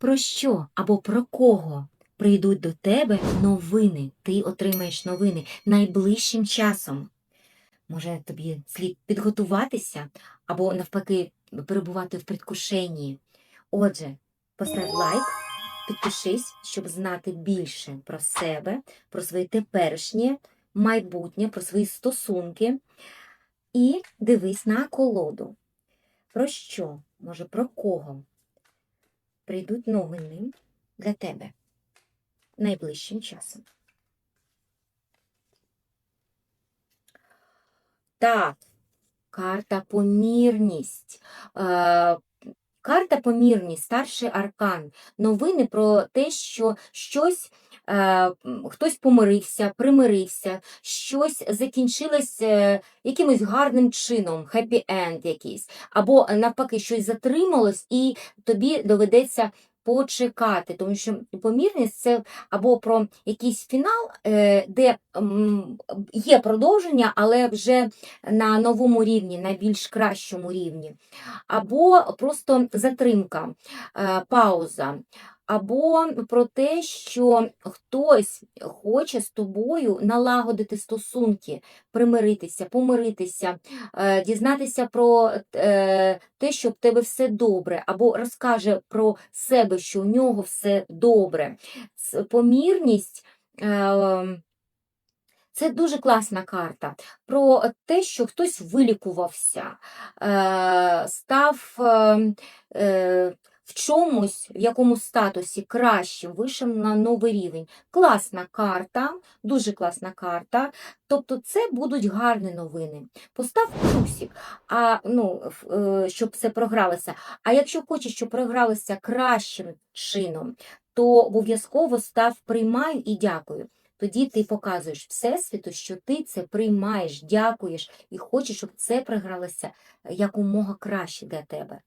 Про що або про кого прийдуть до тебе новини? Ти отримаєш новини найближчим часом. Може, тобі слід підготуватися або навпаки перебувати в предвкушенні. Отже, постав лайк, підпишись, щоб знати більше про себе, про своє теперішнє майбутнє, про свої стосунки. І дивись на колоду. Про що, може, про кого прийдуть новини для тебе найближчим часом. Так, карта помірність. Карта помірність, старший аркан. Новини про те, що щось. е, Хтось помирився, примирився, щось закінчилось е, якимось гарним чином, хеппі-енд якийсь, або е, навпаки, щось затрималось, і тобі доведеться почекати, тому що помірність це або про якийсь фінал, е, де є продовження, але вже на новому рівні, на більш кращому рівні, або просто затримка, е, пауза. Або про те, що хтось хоче з тобою налагодити стосунки, примиритися, помиритися, е, дізнатися про е, те, що в тебе все добре, або розкаже про себе, що у нього все добре. Помірність. е, Це дуже класна карта про те, що хтось вилікувався, став в чомусь, в якому статусі кращим, вийшов на новий рівень. Класна карта, дуже класна карта. Тобто це будуть гарні новини. Постав плюсик, а, ну, е, щоб це програлося. А якщо хочеш, щоб програлося кращим чином, то обов'язково став приймаю і дякую. Тоді ти показуєш Всесвіту, що ти це приймаєш, дякуєш і хочеш, щоб це програлося якомога краще для тебе.